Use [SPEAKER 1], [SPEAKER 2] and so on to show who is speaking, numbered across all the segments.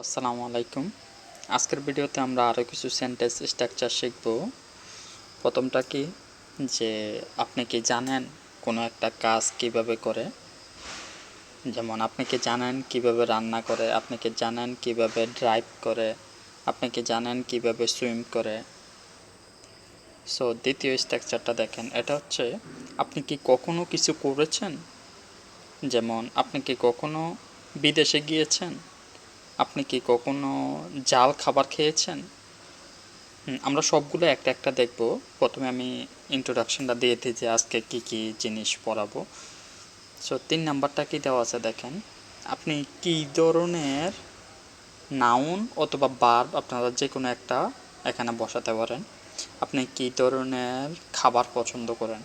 [SPEAKER 1] আসসালামু আলাইকুম। আজকের ভিডিওতে আমরা আরও কিছু সেন্টেন্স স্ট্রাকচার শিখব। প্রথমটা কি? যে আপনি কি জানেন কোনো একটা কাজ কীভাবে করে? যেমন আপনি কি জানেন কীভাবে রান্না করে? আপনি কি জানেন কীভাবে ড্রাইভ করে? আপনি কি জানেন কীভাবে সুইম করে? সো দ্বিতীয় স্ট্রাকচারটা দেখেন। এটা হচ্ছে, আপনি কি কখনো কিছু করেছেন? যেমন, আপনি কি কখনো বিদেশে গিয়েছেন? আপনি কি কখনো জাল খাবার খেয়েছেন? আমরা সবগুলো একটা একটা দেখব। প্রথমে আমি ইন্ট্রোডাকশনটা দিয়ে দিই যে আজকে কি কি জিনিস পড়াবো সো তিন নাম্বারটা কি দেওয়া আছে দেখেন। আপনি কি ধরনের নাউন অথবা বার্ব আপনারা যে কোনো একটা এখানে বসাতে পারেন। আপনি কি ধরনের খাবার পছন্দ করেন?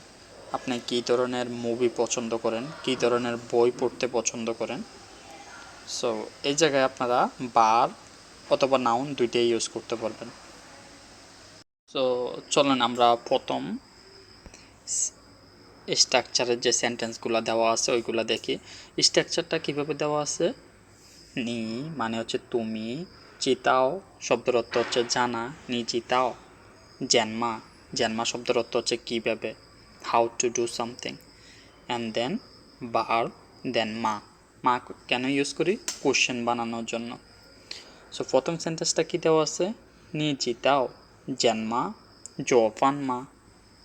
[SPEAKER 1] আপনি কি ধরনের মুভি পছন্দ করেন? কি ধরনের বই পড়তে পছন্দ করেন? সো এই জায়গায় আপনারা বার অথবা নাউন দুইটাই ইউজ করতে পারবেন। সো চলেন আমরা প্রথম স্ট্রাকচারের যে সেন্টেন্সগুলো দেওয়া আছে, ওইগুলো দেখি। স্ট্রাকচারটা কীভাবে দেওয়া আছে? নি মানে হচ্ছে তুমি, চিতাও, শব্দের অর্থ হচ্ছে জানা, নি চিতাও, জন্মা জন্মা শব্দের অর্থ হচ্ছে কীভাবে how to do something and then বার দেন মা। মা কেন ইউজ করি? কোশ্চেন বানানোর জন্য। সো প্রথম সেন্টেন্সটা কী দেওয়া আছে? নি চিতাও জন্মা জফান মা।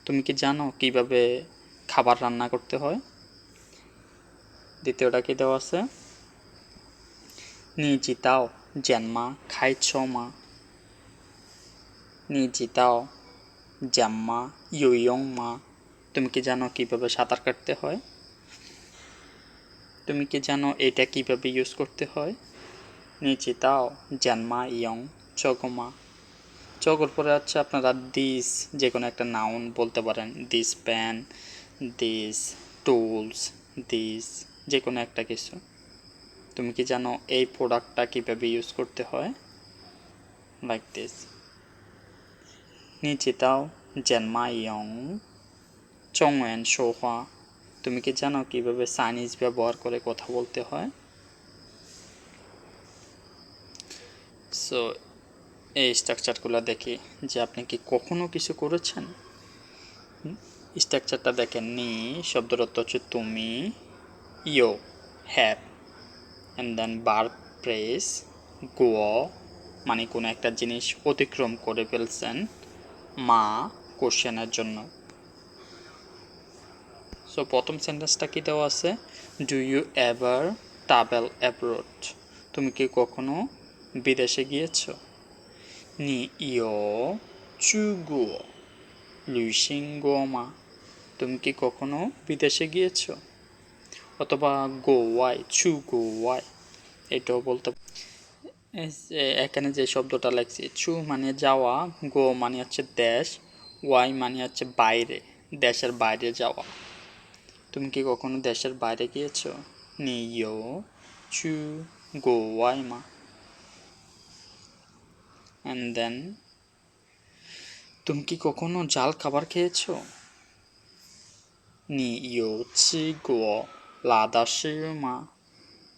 [SPEAKER 1] তুমি কি জানো কীভাবে খাবার রান্না করতে হয়? দ্বিতীয়টা কি দেওয়া আছে? নি জিতাও জন্মা খাইছ মা। নি জিতাও জাম্মা ইউইয়ং মা। তুমি কি জানো কীভাবে সাঁতার কাটতে হয়? তুমি কি জানো এটা কীভাবে ইউজ করতে হয়? নিচে তাও জানমা, ইয়ং, চগমা। চগর পরে হচ্ছে আপনারা দিস যে কোনো একটা নাউন বলতে পারেন। This pen this tools this যে কোনো একটা কিছু। তুমি কি জানো এই প্রোডাক্টটা কীভাবে ইউজ করতে হয়? লাইক দিস নিচে তাও জানমা, ইয়ং চং অ্যান্ড সোহা তুমি কি জানো কীভাবে চাইনিজ ব্যবহার করে কথা বলতে হয়? সো এই স্ট্রাকচারগুলো দেখি যে আপনি কি কখনো কিছু করেছেন? স্ট্রাকচারটা দেখেন, নি, শব্দের অর্থ হচ্ছে তুমি, ইয়ো হ্যাভ অ্যান্ড দেন বার প্রেস গো মানে কোনো একটা জিনিস অতিক্রম করে ফেলছেন, মা কোশ্চেনের জন্য। সো প্রথম সেন্টেন্সটা কি দেওয়া আছে? Do you ever travel abroad তুমি কি কখনো বিদেশে গিয়েছো? নি ইয়ো চুগো লুইসিং গোমা তুমি কি কখনো বিদেশে গিয়েছো? অথবা গোয়াই চু গোয়াই এটাও বলতে এখানে যে শব্দটা লাগছে, চু মানে যাওয়া, গো মানে হচ্ছে দেশ, ওয়াই মানে হচ্ছে বাইরে, দেশের বাইরে যাওয়া। তুমি কি কখনো দেশের বাইরে গিয়েছো? নিও চু গোয়াই মা। অ্যান্ড দেন তুমি কি কখনো জাল খাবার খেয়েছো? নি ইউ চি গো লাদা মা।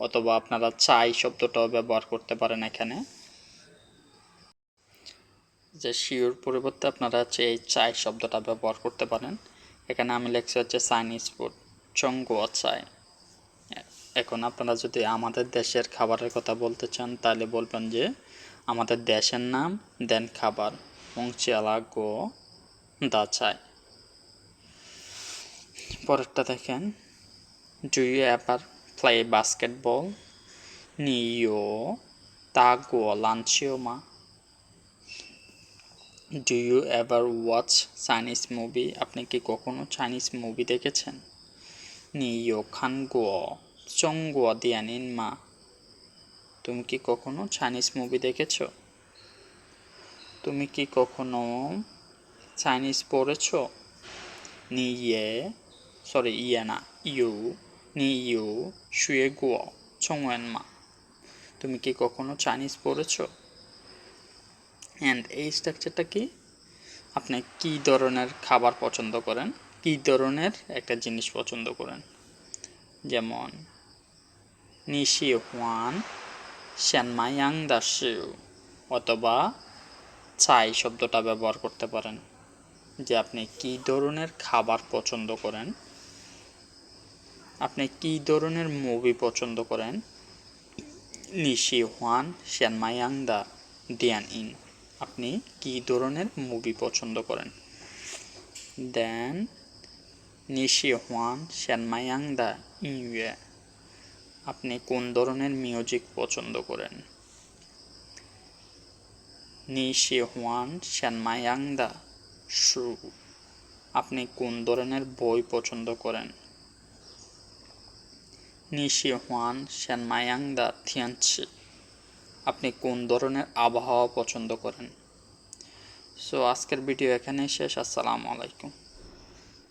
[SPEAKER 1] অথবা আপনারা চাই শব্দটাও ব্যবহার করতে পারেন এখানে। যে শিওর পরিবর্তে আপনারা হচ্ছে এই চাই শব্দটা ব্যবহার করতে পারেন। এখানে আমি লেখছি হচ্ছে চাইনিজ ফুড চঙ্গুয়া চাই এখন আপনারা যদি আমাদের দেশের খাবারের কথা বলতে চান, তাহলে বলবেন যে আমাদের দেশের নাম দেন খাবার, মংচিয়ালা গো দা চাই পরেরটা দেখেন। Do you ever play basketball নিও, তা গো, লাঞ্চিও মা। Do you ever watch Chinese movie আপনি কি কখনো চাইনিজ মুভি দেখেছেন? নি নিও খান গো চং গো দিয়ানিন মা। তুমি কি কখনো চাইনিজ মুভি দেখেছ? তুমি কি কখনো চাইনিজ পড়েছো? নি ইয়ে সরি ইয়ে না, ইউ নি ইউ শুয়ে গো চংওয়েন মা। তুমি কি কখনো চাইনিজ পড়েছো? অ্যান্ড এই স্ট্রাকচারটা কি? আপনি কি ধরনের খাবার পছন্দ করেন? কি ধরনের একটা জিনিস পছন্দ করেন? যেমন নিশি হুয়ান শ্যানমায়াং দাসিউ অথবা চাই শব্দটা ব্যবহার করতে পারেন। যে আপনি কী ধরনের খাবার পছন্দ করেন? আপনি কী ধরনের মুভি পছন্দ করেন? নিশি হোয়ান শ্যানমায়াং দা ডিয়ান ইন। আপনি কী ধরনের মুভি পছন্দ করেন? দেন, নিশি হোয়ান শ্যানমায়াং দা ইউয়ে আপনি কোন ধরনের মিউজিক পছন্দ করেন? নিশি হোয়ান শ্যানমায়াং দা শু আপনি কোন ধরনের বই পছন্দ করেন? নিশি হোয়ান শ্যানমায়াং দা থিয়ানছি আপনি কোন ধরনের আবহাওয়া পছন্দ করেন? সো আজকের ভিডিও এখানেই শেষ। আসসালামু আলাইকুম।